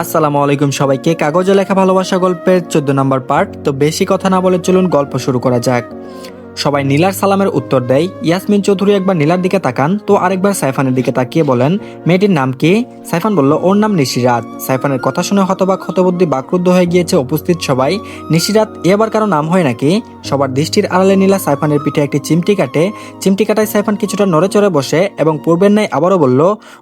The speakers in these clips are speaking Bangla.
আসসালামু আলাইকুম সবাইকে। কাগজে লেখা ভালোবাসা গল্পের চোদ্দ নম্বর পার্ট। তো বেশি কথা না বলে চলুন গল্প শুরু করা যাক। সবাই নীলার সালামের উত্তর দেয়, ইয়াসমিন চৌধুরী একবার নীলার দিকে তাকান। তো আরেকবার সাইফানের দিকে তাকিয়ে বলেন, মেয়েটির নাম কি? সাইফান বলল, ওর নাম নিশিরাত। সাইফানের কথা শুনে হতবাক হতবুদ্ধি বাকরুদ্ধ হয়ে গিয়েছে উপস্থিত সবাই। নিশিরাত, এ আবার কারও নাম হয় নাকি? সবার দৃষ্টির আড়ালে নীলা সাইফানের পিঠে একটি চিমটি কাটে। চিমটি কাটায় সাইফান কিছুটা নড়ে চড়ে বসে এবং পূর্বের ন্যায় আবারও বলল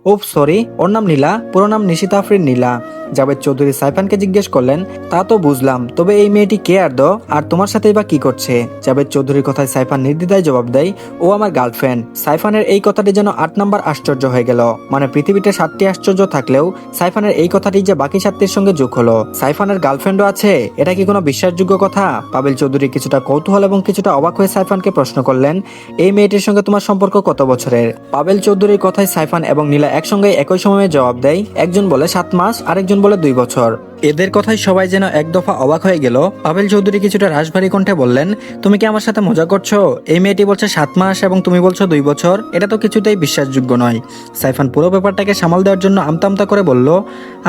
ও সরি, ওর নাম নীলা, পুরো নাম নিশিতা আফরিন নীলা। জাভেদ চৌধুরী সাইফানকে জিজ্ঞেস করলেন, তা তো বুঝলাম, তবে এই মেয়েটি কে আর দো আর তোমার সাথেই বা কি করছে? জাভেদ চৌধুরীর কথায় সাইফান নির্দ্বিধায় জবাব দেয়, ও আমার গার্লফ্রেন্ড। সাইফানের এই কথাটি যেন আট নম্বর আশ্চর্য হয়ে গেল। মানে পৃথিবীতে সাতটি আশ্চর্য থাকলেও সাইফানের এই কথাটি যে বাকি সাতটির সঙ্গে যোগ হলো। সাইফানের গার্লফ্রেন্ডও আছে? এটা কি কোনো বিশ্বাসযোগ্য কথা? পাবেল চৌধুরী কিছুটা কৌতূহল এবং কিছুটা অবাক হয়ে সাইফানকে প্রশ্ন করলেন, এই মেয়েটির সঙ্গে তোমার সম্পর্ক কত বছরের? পাবেল চৌধুরীর কথায় সাইফান এবং নীলা একসঙ্গে একই সময়ে জবাব দেয়, একজন বলে সাত মাস, আরেকজন বলে দুই বছর। এদের কথায় সবাই যেন এক দফা অবাক হয়ে গেল। পাবেল চৌধুরী কিছুটা রাশভারী কণ্ঠে বললেন, তুমি কি আমার সাথে মজা করছ? এই মেয়েটি বলছে সাত মাস এবং তুমি বলছো দুই বছর। এটা তো কিছুতেই বিশ্বাসযোগ্য নয়। সাইফান পুরো ব্যাপারটাকে সামাল দেওয়ার জন্য আমতামতা করে বলল,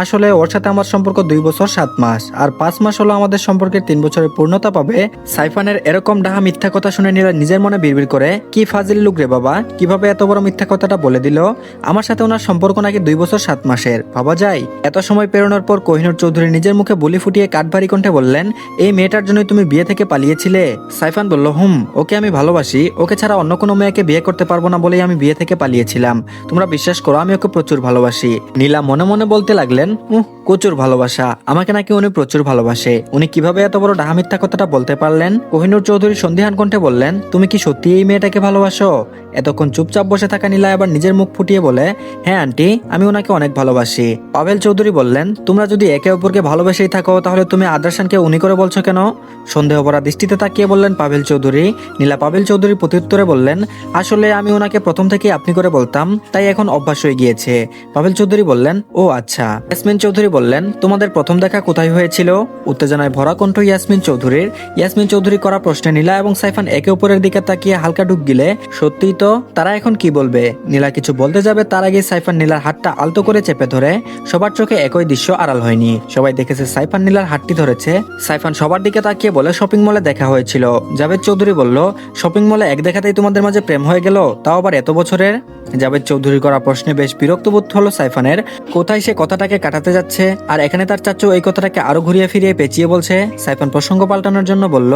আসলে ওর সাথে আমার সম্পর্ক দুই বছর সাত মাস, আর পাঁচ মাস হলো আমাদের সম্পর্কের তিন বছরের পূর্ণতা পাবে। সাইফানের এরকম ডাহা মিথ্যা কথা শুনে নিরা নিজের মনে বিড়বিড় করে, কি ফাজিল লুক রে বাবা, কীভাবে এত বড় মিথ্যা কথাটা বলে দিল? আমার সাথে ওনার সম্পর্ক নাকি দুই বছর সাত মাসের? ভাবা যায়? এত সময় পেরোনোর পর কোহিনুর চৌধুরী নিজের মুখে বলি ফুটিয়ে কাঠভারি কণ্ঠে বললেন, এই মেয়েটার জন্যই তুমি বিয়ে থেকে পালিয়েছিলে? সাইফান বলল, হুম, ওকে আমি ভালোবাসি। ওকে ছাড়া অন্য কোনো মেয়েকে বিয়ে করতে পারব না বলেই আমি বিয়ে থেকে পালিয়েছিলাম। তোমরা বিশ্বাস করো, আমি ওকে প্রচুর ভালোবাসি। নীলা মনে মনে বলতে লাগলেন, উহ প্রচুর ভালোবাসা। আমাকে নাকি উনি প্রচুর ভালোবাসে। উনি কীভাবে এত বড় ডাহা মিথ্যা কথাটা বলতে পারলেন? কোহিনুর চৌধুরী সন্ধিহান কণ্ঠে বললেন, তুমি কি সত্যি এই মেয়েটাকে ভালোবাসো? এতক্ষণ চুপচাপ বসে থাকা নীলা আবার নিজের মুখ ফুটিয়ে বলে হ্যাঁ আন্টি, আমি ওনাকে অনেক ভালোবাসি। পাভেল চৌধুরী বললেন, তোমরা যদি একে অপরকে ভালোবেসেই থাকো, তাহলে তুমি আদ্রাসানকে উনি করে বলছো কেন? সন্দেহ ভরা দৃষ্টিতে তাকিয়ে বললেন পাভেল চৌধুরী। নীলা পাভেল চৌধুরী প্রত্যুত্তরে বললেন, আসলে আমি ওনাকে প্রথম থেকেই আপনি করে বলতাম, তাই এখন অভ্যাস হয়ে গিয়েছে। পাভেল চৌধুরী বললেন, ও আচ্ছা। ইয়াসমিন চৌধুরী বললেন, তোমাদের প্রথম দেখা কোথায় হয়েছিল? উত্তেজনায় ভরা কণ্ঠ ইয়াসমিন চৌধুরীর। ইয়াসমিন চৌধুরী করা প্রশ্নে নীলা এবং সাইফান একে অপরের দিকে তাকিয়ে হালকা ডুব গিলে, সত্যিই তো? তারা এখন কি বলবে? নীলা কিছু বলতে যাবে, তার আগে সাইফান নীলার হাতটা আলতো করে চেপে ধরে। সবার চোখে একই দৃশ্য আড়াল হয়নি। সবাই দেখেছে সাইফান নীলার হাতটি ধরেছে। সাইফান সবার দিকে তাকিয়ে বলে, শপিং মলে দেখা হয়েছিল। জাভেদ চৌধুরী বলল, শপিং মলে এক দেখাতেই তোমাদের মাঝে প্রেম হয়ে গেল? তাও আবার এত বছরের? জাভেদ চৌধুরী করা প্রশ্নে বেশ বিরক্ত বোধ হলো সাইফানের। কোথায় সে কথাটাকে কাটাতে যাচ্ছে? আর এখানে তার চাচ্চু এই কথাটাকে আরও ঘুরিয়ে ফিরিয়ে পেঁচিয়ে বলছে। সাইফান প্রসঙ্গ পাল্টানোর জন্য বলল,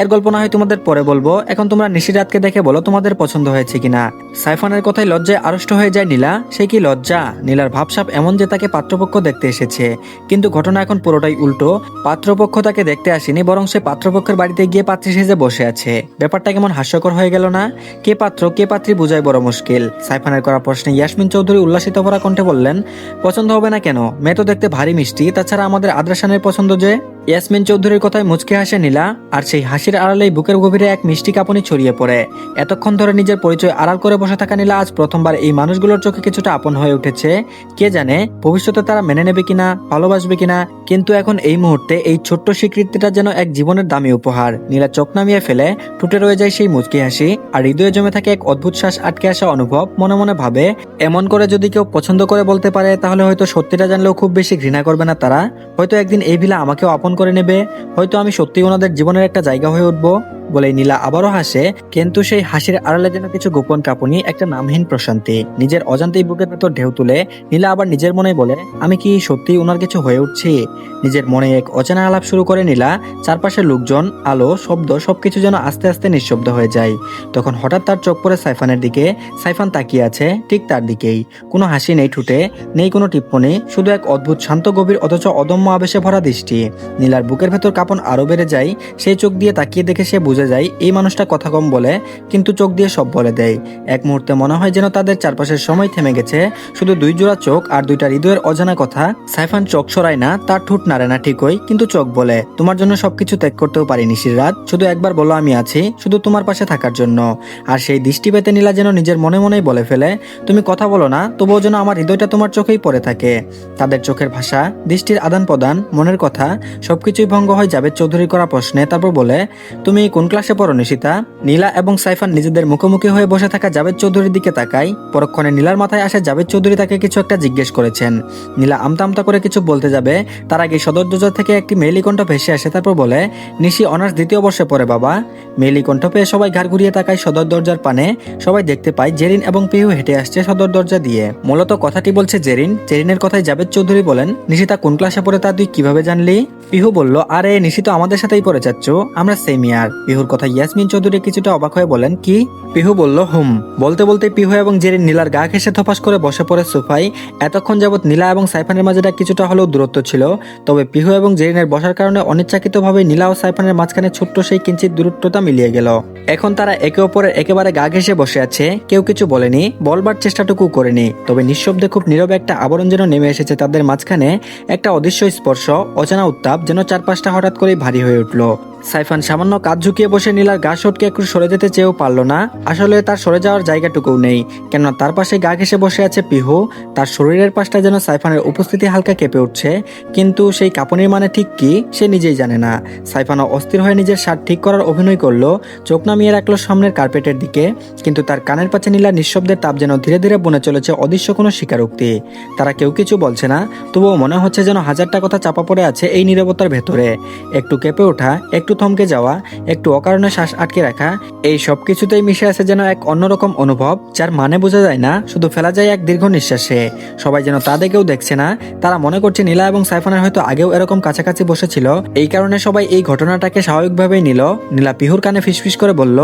এর গল্প না হয় তোমাদের পরে বলব। এখন তোমরা নিশিরাতকে দেখে বলো তোমাদের পছন্দ হয়েছে কিনা? সাইফানের কথায় লজ্জায় আড়ষ্ট হয়ে যায় নীলা। সে কি লজ্জা? নীলার ভাবসাপ এমন যে তাকে পাত্রপক্ষ দেখতে এসেছে। কিন্তু ঘটনা এখন পুরোটাই উল্টো। পাত্রপক্ষ তাকে দেখতে আসেনি, বরং সে পাত্রপক্ষের বাড়িতে গিয়ে পাত্রী সেজে বসে আছে। ব্যাপারটা কেমন হাস্যকর হয়ে গেল না? কে পাত্র, কে পাত্রী বুঝাই বড় মুশকিল। সাইফানের করা প্রশ্নে ইয়াসমিন চৌধুরী উল্লাসিত ভরা কণ্ঠে বললেন, পছন্দ হবে না কেন? মেয়ে তো দেখতে ভারী মিষ্টি। তাছাড়া আমাদের আদ্রাসানের পছন্দ যে, ইয়াসমিন চৌধুরীর কথায় মুচকে হাসে নীলা, আর সেই হাসির আড়ালেই বুকের গভীরে এক মিষ্টি কাঁপুনি ছড়িয়ে পড়ে। এতক্ষণ ধরে নিজের পরিচয় আড়াল করে বসে থাকা নীলা আজ প্রথমবার এই মানুষগুলোর চোখে কিছুটা আপন হয়ে উঠেছে। কে জানে, ভবিষ্যতে তারা মেনে নেবে কিনা, ভালোবাসবে কিনা, কিন্তু এখন এই মুহূর্তে এই ছোট্ট স্বীকৃতিটা যেন এক জীবনের দামি উপহার। নীলা চোখ নামিয়ে ফেলে টুটে রয়ে যায় সেই মুচকি হাসি, আর হৃদয়ে জমে থাকে এক অদ্ভুত শ্বাস আটকে আসা অনুভব। মনে মনে ভাবে, এমন করে যদি কেউ পছন্দ করে বলতে পারে, তাহলে হয়তো সত্যিটা জানলেও খুব বেশি ঘৃণা করবে না তারা? হয়তো একদিন এই ভিলা আমাকেও আপন করে নেবে। হয়তো আমি সত্যি ওনাদের জীবনের একটা জায়গা হয়ে উঠবো। বলে নীলা আবারও হাসে, কিন্তু সেই হাসির আড়ালে যেন কিছু গোপন কাঁপুনি, একটা নামহীন প্রশান্তি। নিজের অজান্তেই বুকের ভেতর ঢেউ তুলে, নীলা আবার নিজের মনে বলে, আমি কি সত্যি ওনার কিছু হয়ে উঠছি? নিজের মনে এক অচেনা আলাপ শুরু করে নীলা, চারপাশের লোকজন, আলো, শব্দ, সবকিছু যেন আস্তে আস্তে নিঃশব্দ হয়ে যায়। তখন হঠাৎ তার চোখ পড়ে সাইফানের দিকে, সাইফান তাকিয়ে আছে ঠিক তার দিকেই। কোনো হাসি নেই ঠুটে, নেই কোনো টিপ্পনি, শুধু এক অদ্ভুত, শান্ত, গভীর, অথচ অদম্য আবেশে ভরা দৃষ্টি। নীলার বুকের ভেতর কাপন আরও বেড়ে যায়, সেই চোখ দিয়ে তাকিয়ে দেখে সে বুঝে যায়, এই মানুষটা কথা কম বলে, কিন্তু চোখ দিয়ে সব বলে দেয়। এক মুহূর্তে মনে হয় যেন তাদের চারপাশের সময় থেমে গেছে, শুধু দুই জোড়া চোখ আর দুইটা হৃদয়ের অজানা কথা। সাইফান চোখ সরায় না, তার ঠোঁট নাড়ে না ঠিকই, কিন্তু চোখ বলে, তোমার জন্য সবকিছু ত্যাগ করতেও পারি নিশির রাত শুধু একবার বলো আমি আছি, শুধু তোমার পাশে থাকার জন্য। আর সেই দৃষ্টি পেতে নীলা যেন নিজের মনে মনেই বলে ফেলে, তুমি কথা বলো না, তবুও যেন আমার হৃদয়টা তোমার চোখেই পড়ে থাকে। তাদের চোখের ভাষা, দৃষ্টির আদান প্রদান মনের কথা, সবকিছুই ভঙ্গ হয় জাবেদ চৌধুরী করা প্রশ্নে, তারপর বলে, তুমি কোন কোন ক্লাসে পড়ো নিশিতা? নীলা এবং সাইফান নিজেদের মুখোমুখি হয়ে বসে থাকা জাভেদ চৌধুরীর দিকে তাকায়। পরক্ষণে নীলার মাথায় আসে জাভেদ চৌধুরী তাকে কিছু একটা জিজ্ঞেস করেছেন। নীলা আমতা আমতা করে কিছু বলতে যাবে। তার আগে সদর দরজা থেকে একটি মেয়েলি কণ্ঠ ভেসে আসে, তারপর বলে, নিশি, অনার্স দ্বিতীয় বর্ষে পড়ে বাবা। মেয়েলি কণ্ঠ পেয়ে সবাই ঘাড় ঘুরিয়ে তাকায় সদর দরজার পানে। সবাই দেখতে পায় জেরিন এবং পিহু হেঁটে আসছে সদর দরজা দিয়ে। মূলত কথাটি বলছে জেরিন। জেরিনের কথায় জাভেদ চৌধুরী বলেন, নিশিতা, কোন ক্লাসে পড়ে তা তুই কীভাবে জানলি? পিহু বলল, আরে নিশিত আমাদের সাথেই পড়ে যাচ্ছ আমরা সেম ইয়ার। পিহুর কথা ইয়াসমিন চৌধুরী কিছুটা অবাক হয়ে বলেন, কি? পিহু বলল, হুম। বলতে বলতে পিহু এবং জেরিন নীলার গা ঘেসে থপাস করে বসে পড়ে সোফায় এতক্ষণ যাবৎ নীলা এবং সাইফানের মাঝেটা কিছুটা হলেও দূরত্ব ছিল। তবে পিহু এবং জেরিনের বসার কারণে অনিচ্ছাকৃতভাবে নীলা ও সাইফানের মাঝখানে ছোট্ট সেই কিঞ্চিত দূরত্বতা মিলিয়ে গেল। এখন তারা একে অপরের একেবারে গা ঘেসে বসে আছে। কেউ কিছু বলেনি, বলবার চেষ্টাটুকু করেনি। তবে নিঃশব্দে খুব নীরবে একটা আবরণ যেন নেমে এসেছে তাদের মাঝখানে। একটা অদৃশ্য স্পর্শ, অজানা উত্তাপ যেন চারপাশটা হঠাৎ করেই ভারী হয়ে উঠল। সাইফান সামান্য কাজ ঝুঁকিয়ে বসে নীলার গা সটকে একটু সরে যেতে চেয়েও পারল না। আসলে তার সরে যাওয়ার জায়গাটুকুও নেই, কেননা তার পাশে গা ঘেসে বসে আছে পিহু। তার শরীরের পাশটা যেন সাইফানের উপস্থিতি হালকা কেঁপে উঠছে, কিন্তু সেই কাঁপুনির মানে ঠিক কি, সে নিজেই জানে না। সাইফানও অস্থির হয়ে নিজের শার্ট ঠিক করার অভিনয় করল, চোখ নামিয়ে রাখল সামনের কার্পেটের দিকে, কিন্তু তার কানের পাশে নীলা নিঃশব্দের তাপ যেন ধীরে ধীরে বনে চলেছে অদৃশ্য কোনো স্বীকারোক্তি। তারা কেউ কিছু বলছে না, তবুও মনে হচ্ছে যেন হাজারটা কথা চাপা পড়ে আছে এই নীরবতার ভেতরে। একটু কেঁপে ওঠা, একটু থমকে যাওয়া, একটু অকারণে শ্বাস আটকে রাখা, এই সব কিছুতেই মিশে আছে যেন এক অন্যরকম অনুভব, যার মানে বোঝা যায় না, শুধু ফেলা যায় এক দীর্ঘ নিঃশ্বাসে। সবাই যেন তাদেরকেও দেখছে না, তারা মনে করছে নীলা এবং সাইফানের হয়তো আগেও এরকম কাছাকাছি বসেছিল। এই কারণে সবাই এই ঘটনাটাকে স্বাভাবিকভাবেই নিল। নীলা পিহুর কানে ফিসফিস করে বলল,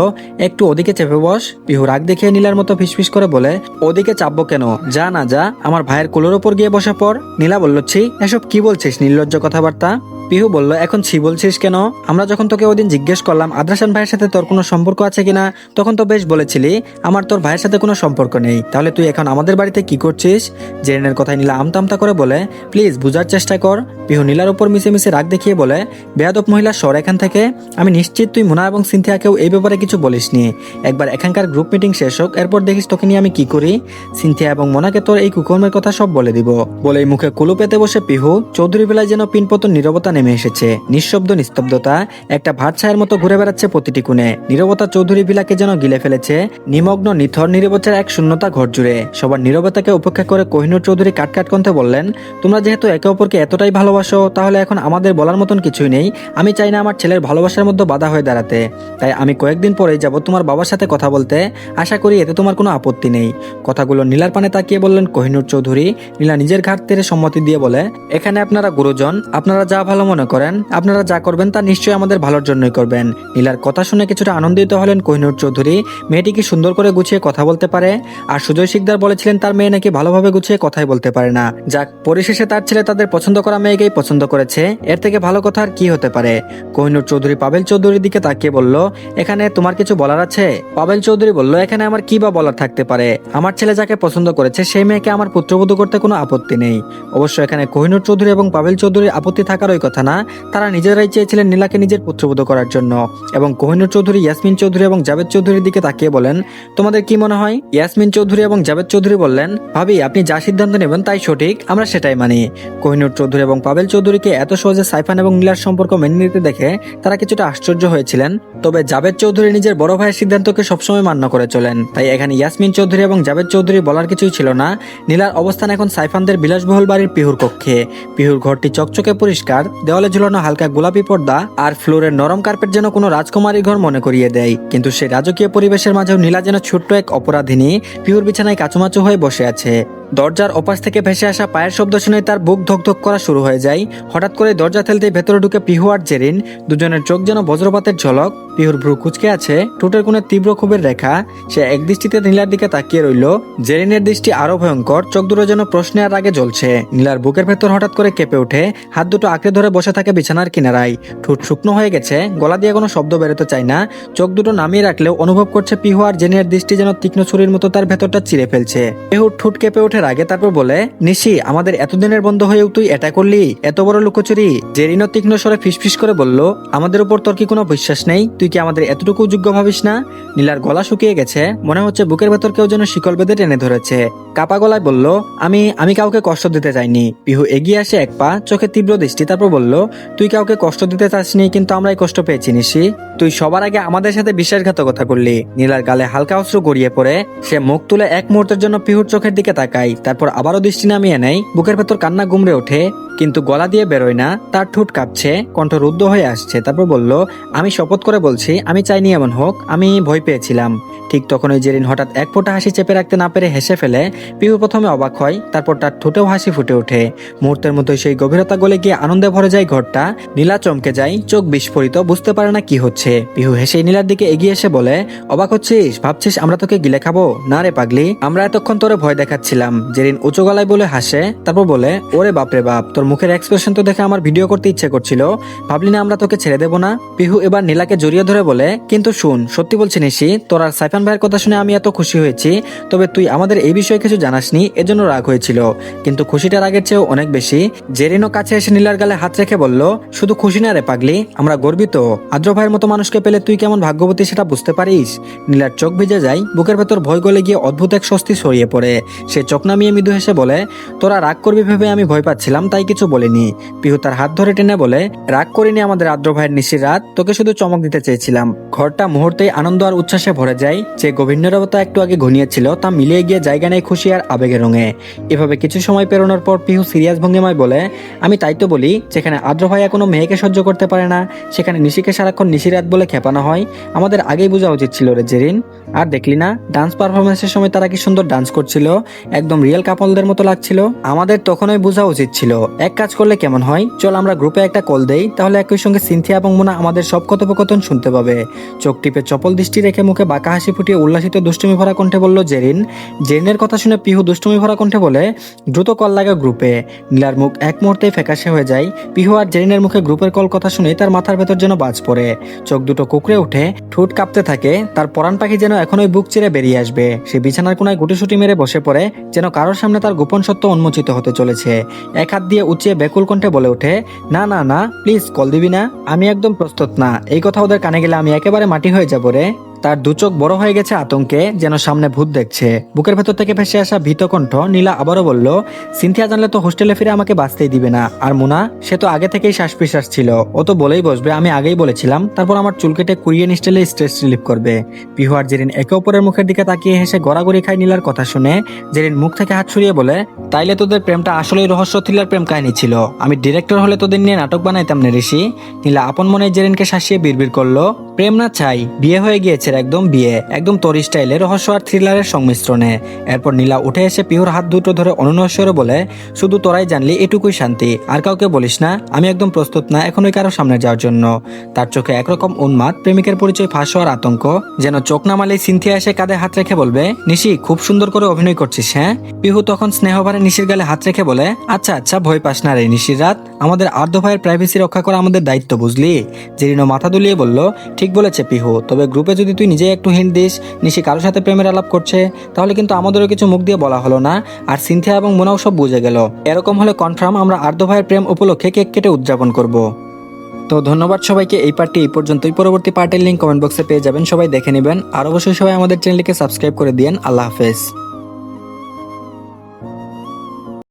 একটু ওদিকে চেপে বস। পিহু রাগ দেখিয়ে নীলার মতো ফিসফিস করে বলে, ওদিকে চাপবো কেন? যা না যা, আমার ভাইয়ের কোলের ওপর গিয়ে বসে পর নীলা বলল, ছি, এসব কি বলছিস, নির্লজ্জ কথাবার্তা? পিহু বলল, এখন ছি, বলছিস কেন? আমরা যখন তোকে ওদিন জিজ্ঞেস করলাম, আদ্রাসান ভাইয়ের সাথে তোর কোনো সম্পর্ক আছে কিনা, তখন তো বেশ বলেছিলি, আমার তোর ভাইয়ের সাথে কোনো সম্পর্ক নেই। তাহলে তুই এখন আমাদের বাড়িতে কি করছিস? জেরিনের কথায় নীলা আমতামতা করে বলে, প্লিজ, বুঝার চেষ্টা কর। পিহু নীলার উপর মিশে মিশে রাগ দেখিয়ে বলে, বেয়াদব মহিলা সর এখান থেকে। আমি নিশ্চিত তুই মোনা এবং সিনথিয়াকেও এই ব্যাপারে কিছু বলিসনি একবার এখানকার গ্রুপ মিটিং শেষ হোক, এরপর দেখিস তোকে নিয়ে আমি কি করি। সিনথিয়া এবং মোনাকে তোর এই কুকর্মের কথা সব বলে দিব। বলে মুখে কুলু পেতে বসে পিহু চৌধুরী বেলায় যেন পিনপতন নীরবতা নেমে এসেছে। নিঃশব্দ নিস্তব্ধতা, একটা ভাত ছায়ের মতো ঘুরে বেড়াচ্ছে প্রতিটি কোণে। নীরবতা চৌধুরী বিলাকে যেন গিলে ফেলেছে, নিমগ্ন, নিথর নীরবতার এক শূন্যতা ঘর জুড়ে। সবার নীরবতাকে উপেক্ষা করে কোহিনুর চৌধুরী কাটকাট কণ্ঠে বললেন, তোমরা যেহেতু একে অপরকে এতটাই ভালোবাসো, তাহলে এখন আমাদের বলার মতন কিছুই নেই। আমি চাই না আমার ছেলের ভালোবাসার মধ্যে বাধা হয়ে দাঁড়াতে। তাই আমি কয়েকদিন পরেই যাব তোমার বাবার সাথে কথা বলতে। আশা করি এতে তোমার কোনো আপত্তি নেই। কথাগুলো নীলার পানে তাকিয়ে বললেন কোহিনুর চৌধুরী। নীলা নিজের ঘাট তেরে সম্মতি দিয়ে বলে, এখানে আপনারা গুরুজন, আপনারা যা ভালো মনে করেন, আপনারা যা করবেন তা নিশ্চয়ই আমাদের ভালোর জন্যই করবেন। নীলার কথা শুনে কিছুটা আনন্দিত হলেন কোহিনুর চৌধুরী। মেয়েটি কি সুন্দর করে গুছিয়ে কথা বলতে পারে? আর সুজয় শিকদার বলেছিলেন তার মেয়ে নাকি ভালোভাবে গুছিয়ে কথাই বলতে পারে না। যাক, পরিশেষে তার ছেলে তাদের পছন্দ করা মেয়েকেই পছন্দ করেছে। এর থেকে ভালো কথা আর কি হতে পারে? কোহিনুর চৌধুরী পাবেল চৌধুরীর দিকে তাকিয়ে বলল, এখানে তোমার কিছু বলার আছে? পাবেল চৌধুরী বলল, এখানে আমার কি বা বলার থাকতে পারে? আমার ছেলে যাকে পছন্দ করেছে, সেই মেয়েকে আমার পুত্রবধূ করতে কোনো আপত্তি নেই। অবশ্য এখানে কোহিনুর চৌধুরী এবং পাবেল চৌধুরীর আপত্তি থাকার ওই কথা না, তারা নিজেরাই চেয়েছিলেন নীলাকে নিজের পুত্রবধূ করার জন্য। এবং কোহিনুর চৌধুরী, ইয়াসমিন চৌধুরী এবং জাভেদ চৌধুরীর দিকে তাকিয়ে বলেন, তোমাদের কি মনে হয়? ইয়াসমিন চৌধুরী এবং জাভেদ চৌধুরী বললেন, ভাবি, আপনি যা সিদ্ধান্ত নেবেন তাই সঠিক, আমরা সেটাই মানি। কোহিনুর চৌধুরী এবং পাবেল চৌধুরীকে এত সহজে সাইফান এবং নীলার সম্পর্ক মেনে নিতে দেখে তারা কিছুটা আশ্চর্য হয়েছিলেন। তবে জাভেদ চৌধুরী নিজের বড় ভাইয়ের সিদ্ধান্তকে সবসময় মান্য করে চলেন। তাই এখানে ইয়াসমিন চৌধুরী এবং জাভেদ চৌধুরী বলার কিছুই ছিল না। নীলার অবস্থান এখন সাইফানদের বিলাসবহুল বাড়ির পিহুর কক্ষে। পিহুর ঘরটি চকচকে পরিষ্কার, দেওয়ালে ঝুলানো হালকা গোলাপি পর্দা আর ফ্লোরের নরম কার্পেট যেন কোনো রাজকুমারীর ঘর মনে করিয়ে দেয়। কিন্তু সেই রাজকীয় পরিবেশের মাঝেও নীলা যেন ছোট্ট এক অপরাধিনী, পিহুর বিছানায় কাচুমাচু হয়ে বসে আছে। দরজার ওপাশ থেকে ভেসে আসা পায়ের শব্দ শুনে তার বুক ধকধক করা শুরু হয়ে যায়। হঠাৎ করে দরজা ঠেলতে ভেতরে ঢুকে পিহু আর জেরিন, দুজনের চোখ যেন বজ্রপাতের ঝলক। পিহুর ভ্রু কুচকে আছে, ঠোঁটের কোণে তীব্র ক্ষোভের রেখা। সে এক দৃষ্টিতে নীলার দিকে তাকিয়ে রইল। জেরিনের দৃষ্টি আরও ভয়ঙ্কর, চোখ দুটো যেন প্রশ্নে আর আগে জ্বলছে। নীলার বুকের ভেতর হঠাৎ করে কেঁপে ওঠে, হাত দুটো আঁকড়ে ধরে বসে থাকে বিছানার কিনারায়। ঠোঁট শুকনো হয়ে গেছে, গলা দিয়ে কোনো শব্দ বেরোতে চায় না। চোখ দুটো নামিয়ে রাখলেও অনুভব করছে পিহু আর জেনের দৃষ্টি যেন তীক্ষ্ণ ছুরির মতো তার ভেতরটা চিরে ফেলছে। পিহুর ঠোঁট কেঁপে ওঠে ওঠে রাগে তারপর বলে, নিশি, আমাদের এতদিনের বন্ধ হয়েও তুই এটা করলি? এত বড় লুকোচুরি? জেরিনো তীক্ষ্ণ স্বরে ফিসফিস করে বলল, আমাদের উপর তোর কি কোনো বিশ্বাস নেই? তুই কি আমাদের এতটুকু যোগ্য ভাবিস না? নীলার গলা শুকিয়ে গেছে। মনে হচ্ছে বুকের ভেতর কেউ যেন শিকল বেঁধে টেনে ধরেছে। কাপা গলায় বলল, আমি আমি কাউকে কষ্ট দিতে চাইনি। পিহু এগিয়ে আসে এক পা, চোখে তীব্র দৃষ্টি, তারপর বলল, তুই কাউকে কষ্ট দিতে চাসনি, কিন্তু আমরাই কষ্ট পেয়েছি, নিশি। তুই সবার আগে আমাদের সাথে বিশ্বাসঘাতকতা করলি। নীলার গালে হালকা অস্ত্র গড়িয়ে পড়ে, সে মুখ তুলে এক মুহূর্তের জন্য পিহুর চোখের দিকে তাকায়। তারপর আবারও দৃষ্টি নামিয়ে নেয়, বুকের ভেতর কান্না গুমড়ে ওঠে, কিন্তু গলা দিয়ে বেরোয় না, তার ঠোঁট কাঁপছে, কণ্ঠ রুদ্ধ হয়ে আসছে, তারপর বলল, আমি শপথ করে বলছি, আমি চাইনি এমন হোক, আমি ভয় পেয়েছিলাম। ঠিক তখন ওই জেরিন হঠাৎ এক ফোঁটা হাসি চেপে রাখতে না পেরে হেসে ফেলে, পিহু প্রথমে অবাক হয়, তারপর তার ঠোঁটেও হাসি ফুটে ওঠে। মুহূর্তের মতো সেই গভীরতা গলে গিয়ে আনন্দে ভরে যায় ঘরটা, নীলা চমকে যায়, চোখ বিস্ফোরিত, বুঝতে পারে না কি হচ্ছে। পিহু হেসে নীলার দিকে এগিয়ে এসে বলে, অবাক হচ্ছিস, ভাবছিস আমরা তোকে গিলে খাব? না রে পাগলি, আমরা এতক্ষণ তোরে ভয় দেখাচ্ছিলাম। জেরিন উঁচু গলায় বলে হাসে, তারপর বলে, ওরে বাপরে বাপ, তোর মুখের এক্সপ্রেশন তো দেখে আমার ভিডিও করতে ইচ্ছে করছিল। ভাবলি না আমরা তোকে ছেড়ে দেবো না? পিহু এবার নীলাকে জড়িয়ে ধরে বলে, কিন্তু শুন, সত্যি বলছি নিশি, তোর আর সাইফান ভাইয়ের কথা শুনে আমি এত খুশি হয়েছি, তবে তুই আমাদের এই বিষয়ে কিছু জানাসনি, এজন্য রাগ হয়েছিল। কিন্তু খুশিটা রাগের চেয়েও অনেক বেশি। জেরিনও কাছে এসে নীলার গালে হাত রেখে বলল, শুধু খুশি না রে পাগলি, আমরা গর্বিত। আদ্র ভাইয়ের মতো মানুষকে পেলে তুই কেমন ভাগ্যবতী সেটা বুঝতে পারিস? নীলার চোখ ভিজে যায়, বুকের ভেতর ভয় গলে গিয়ে অদ্ভুত এক স্বস্তি ছড়িয়ে পড়ে। সে চোখ নামিয়ে মৃদু হেসে বলে, তোরা রাগ করবি ভেবে আমি ভয় পাচ্ছিলাম, তাই কিছু বলিনি। পিহু তার হাত ধরে টেনে বলে, রাগ করিনি আমাদের আদ্র ভাইয়ের নিশির রাত, তোকে শুধু চমক দিতে চেয়েছিলাম। ঘরটা মুহূর্তেই আনন্দ আর উচ্ছ্বাসে ভরে যায়, যে গভীর নীরবতা একটু আগে ঘনিয়েছিল, তা মিলিয়ে গিয়ে জায়গা নেই খুশি আর আবেগের রঙে। এভাবে কিছু সময় পেরোনোর পর পিহু সিরিয়াস ভঙ্গিমায় বলে, আমি তাই তো বলি, যেখানে আদ্র ভাইয়া কোনো মেয়েকে সহ্য করতে পারে না, সেখানে নিশিকে সারাক্ষণ নিশিরাত বলে খেপানো হয়। আমাদের আগেই বোঝা উচিত ছিল রে জেরিন। আর দেখলি না ডান্স পারফরমেন্সের সময় তারা কি সুন্দর ডান্স করছিল? একদম রিয়েল কাপলদের মতো লাগছিল। আমাদের তখনই বোঝা উচিত ছিল, এক কাজ করলে কেমন হয়? চল আমরা গ্রুপে একটা কল দেই, তাহলে একই সঙ্গে সিনথিয়া এবং মোনা আমাদের সব কথোপকথন শুনতে পাবে। চোখ টিপে চপল দৃষ্টি রেখে মুখে বাঁকা হাসি ফুটিয়ে উল্লাসিত দুষ্টুমি ভরা কণ্ঠে বলল, জেরিন। জেরিনের কথা শুনে পিহু দুষ্টুমি ভরা কণ্ঠে বলে, দ্রুত কল লাগা গ্রুপে নীলার মুখ এক মুহূর্তেই ফ্যাকাশে হয়ে যায়। পিহু আর জেরিনের মুখে গ্রুপের কল কথা শুনে তার মাথার ভেতর যেন বাজ পড়ে। চোখ দুটো কুকড়ে উঠে, ঠোঁট কাঁপতে থাকে, তার পরাণ পাখি যেন এখনই বুক চিরে বেরিয়ে আসবে। সে বিছানার কোনায় গুটিসুটি মেরে বসে পড়ে, যেন কারোর সামনে তার গোপন সত্য উন্মোচিত হতে চলেছে। এক হাত দিয়ে উঁচিয়ে বেকুল কণ্ঠে বলে ওঠে, না না না, প্লিজ কল দিবি না, আমি একদম প্রস্তুত না। এই কথা ওদের কানে গেলে আমি একেবারে মাটি হয়ে যাব রে। তার দু চোখ বড় হয়ে গেছে আতঙ্কে, যেন সামনে ভূত দেখছে। বুকের ভেতর থেকে ভেসে আসা ভীত কণ্ঠ নীলা আবারও বলল, সিনথিয়া জানলে তো হোস্টেলে ফিরে আমাকে বাঁচতেই দিবে না। আর মুনা, সে তো আগে থেকেই শ্বাস প্রশ্বাস ছিল। ও তো বলেই বসবে, আমি আগেই বলেছিলাম। তারপর আমার চুল কেটে কুড়িয়ে নিস্টেলে স্ট্রেস রিলিফ করবে। পিহু আর জেরিন একে অপরের মুখের দিকে তাকিয়ে হেসে গড়াগড়ি খায় নীলার কথা শুনে। জেরিন মুখ থেকে হাত সরিয়ে বলে, তাইলে তোদের প্রেমটা আসলেই রহস্য থ্রিলার প্রেম কাহিনী ছিল। আমি ডিরেক্টর হলে তোদের নিয়ে নাটক বানাইতাম না ঋষি। নীলা আপন মনে জেরিনকে শাসিয়ে বিড়বিড় করল, প্রেম না চাই, বিয়ে হয়ে গিয়েছে। রে, একদম বিয়ে একদম তোর স্টাইলে রহস্য আর থ্রিলারের সংমিশ্রণে। এরপর নীলা উঠে এসে পিহুর হাত দুটো ধরে অনুনস্বরে বলে শুধু তোরাই জানলি এটুকুই শান্তি। আর কাউকে বলিস না আমি একদম প্রস্তুত না এখনই কারও সামনে যাওয়ার জন্য। তার চোখে একরকম উন্মাদ প্রেমিকের পরিচয় ফাঁস হওয়ার আতঙ্ক যেন চোখ নামালেই সিনথিয়া এসে কাঁধে হাত রেখে বলবে নিশি খুব সুন্দর করে অভিনয় করছিস হ্যাঁ? পিহু তখন স্নেহভারে নিশির গালে হাত রেখে বলে আচ্ছা আচ্ছা ভয় পাস না রে নিশির রাত। আমাদের আর্ধ ভাইয়ের প্রাইভেসি রক্ষা করা আমাদের দায়িত্ব বুঝলি? জেরিনো মাথা দুলিয়ে বলল ঠিক বলেছে পিহু তবে গ্রুপে যদি তুই নিজে একটু হিন্ট দিস, নিশি কারোর সাথে প্রেমের আলাপ করছে, তাহলে কিন্তু আমাদেরও কিছু মুখ দিয়ে বলা হলো না। আর সিনথিয়া এবং মোনাও সব বুঝে গেল। এরকম হলে কনফার্ম আমরা আর্ধ ভাইয়ের প্রেম উপলক্ষে কেক কেটে উদযাপন করব। তো ধন্যবাদ সবাইকে, এই পার্টি এই পর্যন্তই। পরবর্তী পার্টির লিঙ্ক কমেন্ট বক্সে পেয়ে যাবেন, সবাই দেখে নেবেন। আর অবশ্যই সবাই আমাদের চ্যানেলটিকে সাবস্ক্রাইব করে দিয়েন। আল্লাহ হাফেজ।